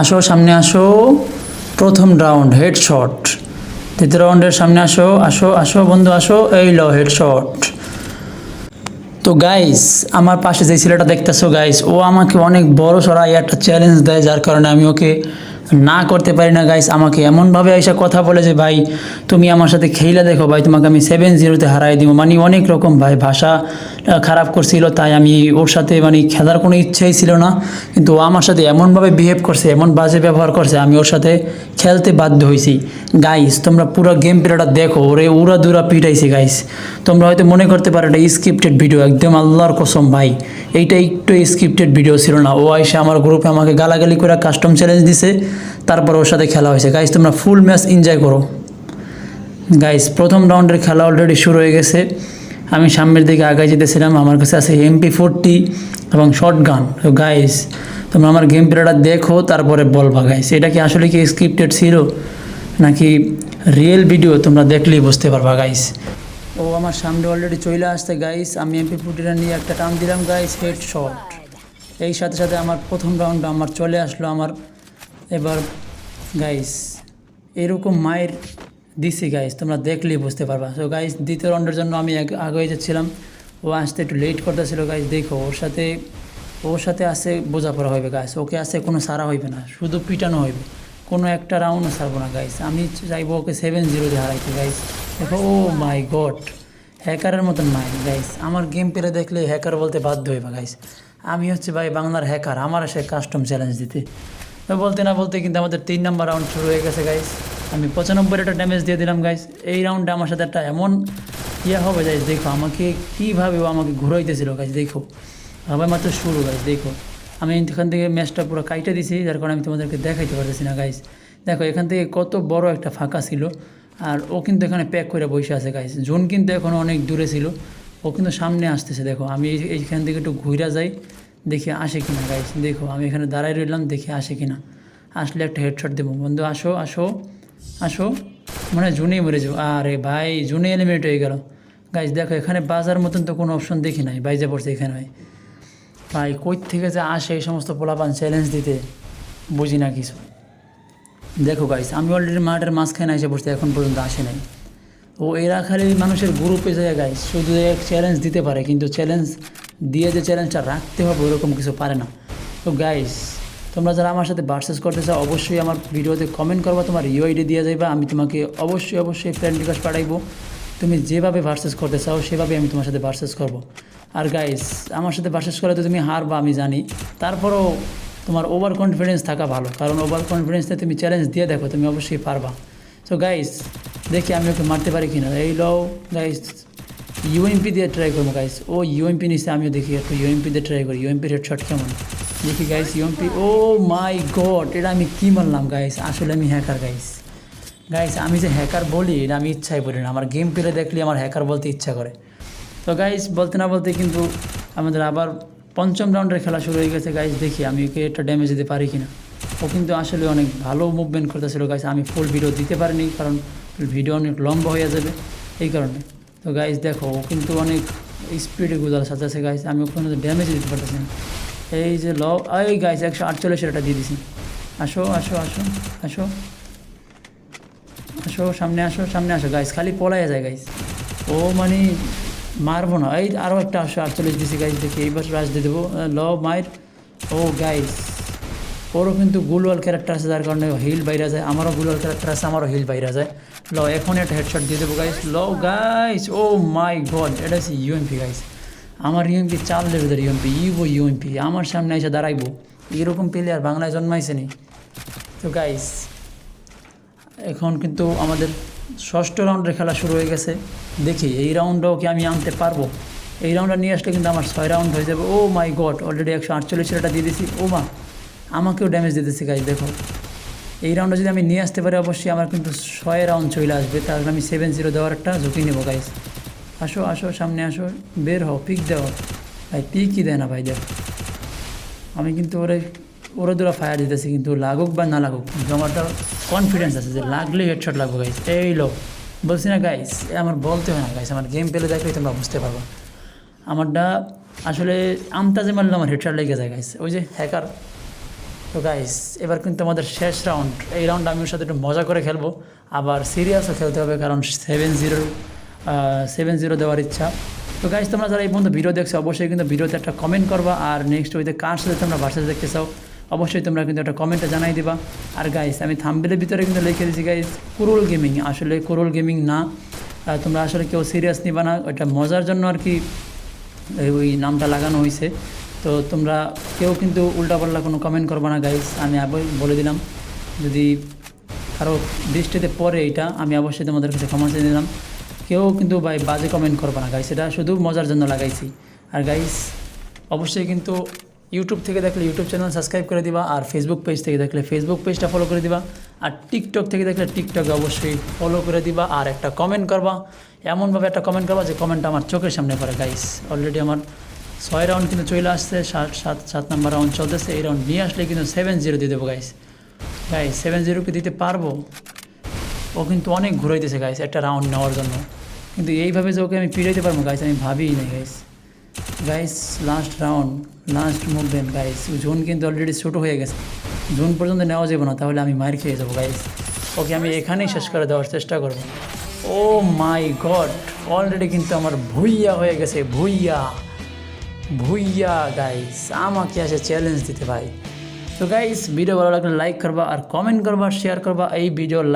আসো, সামনে আসো। প্রথম রাউন্ড হেডশট দ্বিতীয় রাউন্ডের সামনে আসো আসো আসো, বন্ধু, আসো। এই লো হেডশট তো গাইস আমার পাশে যে ছেলেটা দেখতেছো গাইস ও আমাকে অনেক বড় সড়া একটা চ্যালেঞ্জ দেয়, যার কারণে আমি ওকে না করতে পারি না গাইস আমাকে এমনভাবে এসে কথা বলে যে, ভাই, তুমি আমার সাথে খেলা দেখো, ভাই, তোমাকে আমি সেভেন জিরোতে হারাই দিব। মানে অনেক রকম, ভাই, ভাষা খারাপ করছিল, তাই আমি ওর সাথে মানে খেলার কোনো ইচ্ছাই ছিল না। কিন্তু ও আমার সাথে এমনভাবে বিহেভ করছে, এমন বাজে ব্যবহার করছে, আমি ওর সাথে খেলতে বাধ্য হয়েছি গাইস তোমরা পুরো গেম প্লেটা দেখো, ওরে উড়া দুরা পিটাইছে গাইস তোমরা হয়তো মনে করতে পারো এটা স্ক্রিপ্টেড ভিডিও একদম আল্লাহর কসম, ভাই। এইটা একটু স্ক্রিপ্টেড ভিডিও ছিল না। ও আইসে আমার গ্রুপে আমাকে গালাগালি করে কাস্টম চ্যালেঞ্জ দিছে, তারপর ওর সাথে খেলা হয়েছে। গাইস তোমরা ফুল ম্যাচ এনজয় করো। গাইস প্রথম রাউন্ডের খেলা অলরেডি শুরু হয়ে গেছে। আমি সামনের দিকে আগায় যেতেছিলাম, আমার কাছে আছে এমপি ফোরটি এবং শর্ট গান তো গাইস তোমরা আমার গেম প্লেটা দেখো, তারপরে বলবা গাইস এটা কি আসলে কি স্ক্রিপ্টেড ছিল? নাকি রিয়েল ভিডিও তোমরা দেখলেই বুঝতে পারবা গাইস ও, আমার সামনে অলরেডি চলে আসতে গাইস আমি এমপি ফোরটিটা নিয়ে একটা টান দিলাম গাইস হেড শট এই সাথে সাথে আমার প্রথম রাউন্ড আমার চলে আসলো আমার। এবার গাইস এরকম মায়ের দিছি গাইস তোমরা দেখলেই বুঝতে পারবা। সো গাইস দ্বিতীয় রাউন্ডের জন্য আমি আগ- যাচ্ছিলাম। ও আসতে একটু লেট করতেছিল গাইস দেখো, ওর সাথে ওর সাথে আসে বোঝাপড়া হবে গাইস ওকে আসে কোনো সারা হইবে না, শুধু পিটানো হইবে। কোনো একটা রাউন্ডও সারবো না গাইস আমি চাইব ওকে সেভেন জিরো জিরোতে হারাইতে গাইস দেখো, ও মাই গড হ্যাকারের মতন মাই গাইস আমার গেম পেলে দেখলে হ্যাকার বলতে বাধ্য হইবা গাইস আমি হচ্ছে ভাই বাংলার হ্যাকার আমার সে কাস্টম চ্যালেঞ্জ দিতে। বলতে না বলতে কিন্তু আমাদের তিন নম্বর রাউন্ড শুরু হয়ে গেছে গাইস আমি পঁচানব্বই একটা ড্যামেজ দিয়ে দিলাম গাইস এই রাউন্ডে আমার সাথে একটা এমন ইয়ে হবে গাইস দেখো, আমাকে কীভাবে আমাকে ঘুরাইতেছিল গাইস দেখো। আবার মাত্র শুরু গাইস দেখো। আমি এখান থেকে ম্যাচটা পুরো কাইটে দিছি, যার কারণে আমি তোমাদেরকে দেখাইতে পারতেছি না গাইস দেখো, এখান থেকে কত বড় একটা ফাঁকা ছিল, আর ও কিন্তু এখানে প্যাক করে বসে আছে গাইস জোন কিন্তু এখনও অনেক দূরে ছিল, ও কিন্তু সামনে আসতেছে, দেখো। আমি এই- এইখান থেকে একটু ঘুরা যাই, দেখি আসে কিনা গাইস দেখো, আমি এখানে দাঁড়াই রইলাম, দেখি আসে কিনা। আসলে একটা হেডশট দেবো। বন্ধু, আসো আসো। আসো মানে জুনেই মরে যাব। আরে ভাই জুনে এলিমিনেট হয়ে গেল। গাইস দেখো, এখানে বাজার মতন তো কোনো অপশন দেখি নাই, বাইজে পড়ছে এখানে ভাই। ভাই, কই থেকে যে আসে এই সমস্ত পোলাপান চ্যালেঞ্জ দিতে? বুঝি না কিছু। দেখো গাইস আমি অলরেডি মাঠের মাঝখানে এসে পড়ছি এখন পর্যন্ত আসে নাই। ও, এরা খালি মানুষের গ্রুপে যায় গাইস শুধু এক চ্যালেঞ্জ দিতে পারে, কিন্তু চ্যালেঞ্জ দিয়ে যে চ্যালেঞ্জটা রাখতে হবে, ওরকম কিছু পারে না। তো গাইস তোমরা যারা আমার সাথে ভার্সেস করতে চাও, অবশ্যই আমার ভিডিওতে কমেন্ট করবা, তোমার ইউআইডি দিয়ে যাইবা, আমি তোমাকে অবশ্যই অবশ্যই ফ্রেন্ড রিকোয়েস্ট পাঠাইবো। তুমি যেভাবে ভার্সেস করতে চাও, সেভাবে আমি তোমার সাথে ভার্সেস করব। আর গাইস আমার সাথে ভার্সেস করলে তো তুমি হারবা, আমি জানি। তারপরও তোমার ওভার কনফিডেন্স থাকা ভালো, কারণ ওভার কনফিডেন্সে তুমি চ্যালেঞ্জ দিয়ে দেখো, তুমি অবশ্যই পারবা। সো গাইস দেখি আমি ওকে মারতে পারি কিনা। এই লও গাইস ইউএমপি দিয়ে ট্রাই করব গাইস ও ইউএমপি নিচ্ছে আমিও দেখি, একটু ইউএমপি দিয়ে ট্রাই করি। ইউএমপির হেডশট কেমন? দেখি guys UMP oh my god এটা আমি কী মারলাম গাইস আসলে আমি হ্যাকার গাইস গাইস আমি যে হ্যাকার বলি, এটা আমি ইচ্ছাই বলি না। আমার গেম পেলে দেখলে আমার হ্যাকার বলতে ইচ্ছা করে। তো গাইস বলতে না বলতে কিন্তু আমাদের আবার পঞ্চম রাউন্ডের খেলা শুরু হয়ে গেছে গাইস দেখি আমি ওকে একটা ড্যামেজ দিতে পারি কিনা। ও কিন্তু আসলে অনেক ভালো মুভমেন্ট করতেছিল গাইস আমি ফুল ভিডিও দিতে পারিনি, কারণ ভিডিও অনেক লম্বা হয়ে যাবে এই কারণে। তো গাইস দেখো, ও কিন্তু অনেক স্পিডে গুজার সাথে আছে গাইস আমি ওখানে ড্যামেজ দিতে পারতেছি না। এই যে ল, এই গাইস একশো আটচল্লিশের এটা দিয়ে দিছি। আসো আসো আসো আসো। আসো, সামনে আসো সামনে আসো গাইস খালি পলাইয়া যায় গাইস ও মানে মারবো না। এই আরও একটা আসো, আটচল্লিশ দিছি গাইস দেখি এইবার রাজ দিয়ে দেবো। ল মায়ের ও গাইস ওরও কিন্তু গুলওয়াল ক্যারেক্টার আছে, যার কারণে হিল বাইরে যায়। আমারও গুলওয়াল ক্যারেক্টার আছে, আমারও হিল বাইরে যায়। ল, এখন একটা হেডশট দিয়ে দেবো গাইস ল গাইস ও মাই গড এটা হচ্ছে ইউএমপি গাইস আমার ইউএমপি চাল লেভেলের ইউএমপি ইউবো ইউএমপি আমার সামনে এসে দাঁড়াইবো। এরকম প্লেয়ার বাংলায় জন্মাইছে নি। তো গাইস এখন কিন্তু আমাদের ষষ্ঠ রাউন্ডের খেলা শুরু হয়ে গেছে। দেখি, এই রাউন্ডটাও কি আমি আনতে পারব? এই রাউন্ডটা নিয়ে আসলে কিন্তু আমার ছয় রাউন্ড হয়ে যাবে। ও মাই গড অলরেডি একশো আটচল্লিশের একটা দিয়ে দিছি। ও মা আমাকেও ড্যামেজ দিয়ে দিতেছি গাইজ দেখো। এই রাউন্ডে যদি আমি নিয়ে আসতে পারি, অবশ্যই আমার কিন্তু ছয় রাউন্ড চলে আসবে। তাহলে আমি সেভেন জিরো দেওয়ার একটা ঝুঁকি নেব গাইজ আসো আসো, সামনে আসো, বের হও পিক দেও। ভাই পিকই দেয় না ভাই, দেখো। আমি কিন্তু ওরে ওরে দুরা ফায়ার দিতেছি, কিন্তু লাগুক বা না লাগুক, কিন্তু আমারটা কনফিডেন্স আছে যে লাগলে হেডশট লাগবে গাইস এই লো, বলছি না গাইস আমার বলতে হয় না গাইস আমার গেম পেলে দেখলেই তোমরা বুঝতে পারব। আমারটা আসলে আমতাজে মারলে আমার হেডশট লেগে যায় গাইস ওই যে হ্যাকার তো গাইস এবার কিন্তু আমাদের শেষ রাউন্ড এই রাউন্ড আমি ওর সাথে একটু মজা করে খেলব। আবার সিরিয়াসও খেলতে হবে, কারণ সেভেন জিরো সেভেন জিরো দেওয়ার ইচ্ছা। তো গাইস তোমরা যারা এই পর্যন্ত ভিডিও দেখছ, অবশ্যই কিন্তু ভিডিওতে একটা কমেন্ট করবা, আর নেক্সট ওইতে কার সাথে তোমরা ভার্সেস দেখতে চাও, অবশ্যই তোমরা কিন্তু একটা কমেন্টে জানাই দিবা। আর গাইস আমি থাম্বেলের ভিতরে কিন্তু লিখে দিয়েছি গাইস কুরুল গেমিং আসলে কুরুল গেমিং না। তোমরা আসলে কেউ সিরিয়াস নিবা না, ওইটা মজার জন্য আর কি ওই নামটা লাগানো হয়েছে তো তোমরা কেউ কিন্তু উল্টাপাল্টা কোনো কমেন্ট করবে না গাইস আমি আবার বলে দিলাম। যদি কারও দৃষ্টিতে পড়ে এটা, আমি অবশ্যই তোমাদের কাছে ক্ষমা চেয়ে দিলাম কেউ কিন্তু ভাই বাজে কমেন্ট করবে না গাইস এটা শুধু মজার জন্য লাগাইছি। আর গাইস অবশ্যই কিন্তু ইউটিউব থেকে দেখলে ইউটিউব চ্যানেল সাবস্ক্রাইব করে দিবা, আর ফেসবুক পেজ থেকে দেখলে ফেসবুক পেজটা ফলো করে দিবা, আর টিকটক থেকে দেখলে টিকটকে অবশ্যই ফলো করে দিবা, আর একটা কমেন্ট করবা। এমনভাবে একটা কমেন্ট করবা যে কমেন্টটা আমার চোখের সামনে পড়ে গাইস অলরেডি আমার ছয় রাউন্ড কিন্তু চলে আসছে, সাত সাত সাত নাম্বার রাউন্ড চলতেছে। এই রাউন্ড নিয়ে আসলে কিন্তু সেভেন জিরো দিয়ে দেবো গাইস গাইস সেভেন জিরোকে দিতে পারব? ও কিন্তু অনেক ঘুরাইতেছে গাইস একটা রাউন্ড নেওয়ার জন্য। কিন্তু এইভাবে যে ওকে আমি ফিরাইতে পারব গাইস আমি ভাবিই নাই guys guys last round last movement guys zone কিন্তু অলরেডি ছোটো হয়ে গেছে। জোন পর্যন্ত নেওয়া যাবে না তাহলে আমি মার খেয়ে যাব গাইস ওকে আমি এখানেই শেষ করে দেওয়ার চেষ্টা করব। ও মাই গড অলরেডি কিন্তু আমার ভুইয়া হয়ে গেছে ভুইয়া। ভুইয়া গাইস আমাকে আসে চ্যালেঞ্জ দিতে ভাই। তো গাইস ভিডিও ভালো লাগলে লাইক করবা আর কমেন্ট করবা শেয়ার করবা এই ভিডিও লাইক